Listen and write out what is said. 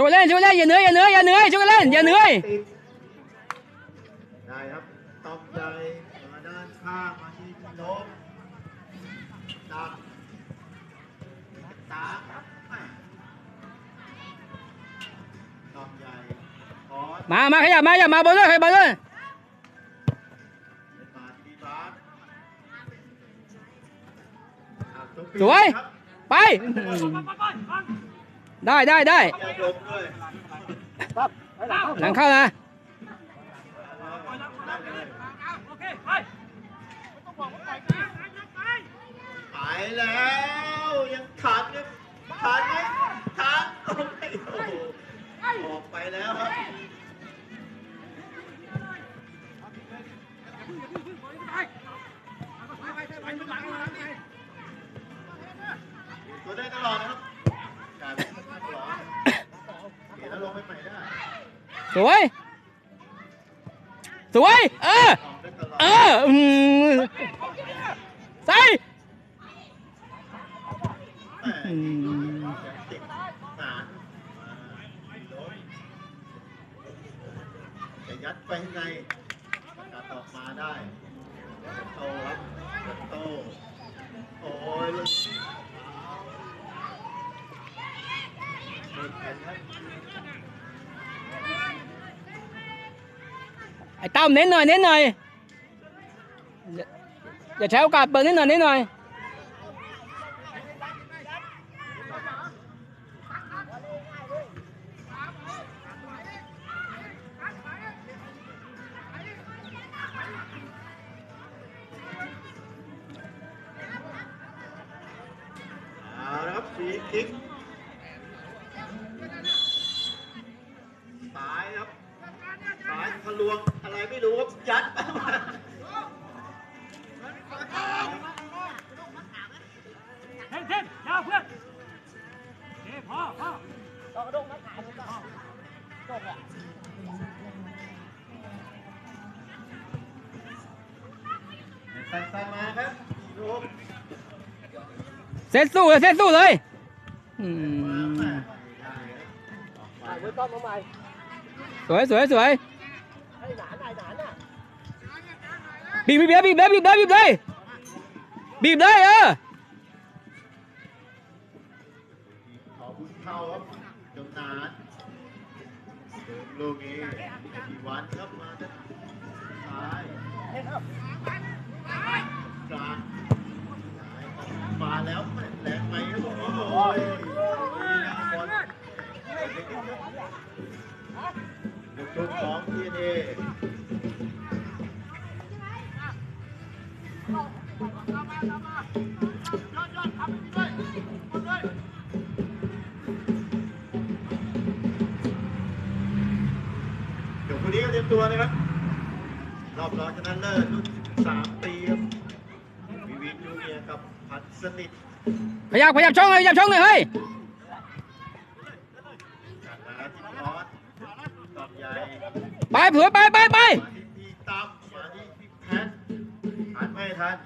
ช่วยเล่นช่วยเล่นอย่าเหนื่อยอย่าเหนื่อยอย่าเหนื่อยช่วยเล่นอย่าเหนื่อยติดได้ครับตอมใจมาด้านข้างมาที่พี่ลบดักตาครับแม่ตอมใหญ่ขอมามาขยับมาขยับมาบอลด้วยขยับบอลด้วยมาที่บาสอะตรงปีสวยครับไป ได้ได้ได้อย่าดมด้วยหลังเข้านะไปแล้วยังทันยังทันไหมทันโอ้ยโอ้โหออกไปแล้วครับตัวได้ตลอดนะครับ สวย สวย เออออกได้ตลอดเอออืมใส่แม่อืมติดหนานจะยัดไปข้างในสกัดออกมาได้โตครับโตโอ้ยลูกหลุดไปครับ ไอ้ตั้มเน้นหน่อยเน้นห ไม่รู้ครับยัดไปมาเท่นเท่นยาวเพื่อนเฮ้พ่อพ่อสั้นๆมาครับลูกเซตสู้เลยเซตสู้เลยอืม สวยสวยสวย บีบบีบเลยบีบเลยบีบเลยบีบเลยบีบเลยเออขอบุญเข้าครับจงนานลูกนี้อีวันครับมาด้านซ้ายกลางมาแล้วแม่งแรงไปครับโอ้ยบอลลูกชุดของทีเอ เดี๋ยวคนนี้ก็เตรียมตัวนะครับ รอบรองชนะเลิศรุ่น13ปีครับวิวินจูเนียร์กับพันสนิทขยับขยับช่องเลยขยับช่องเลยเฮ้ยจากมาที่พอสตอบใหญ่ไปเผื่อไปไปไปมาที่พี่ตั้มมาที่พี่แพทผ่านไม่ทัน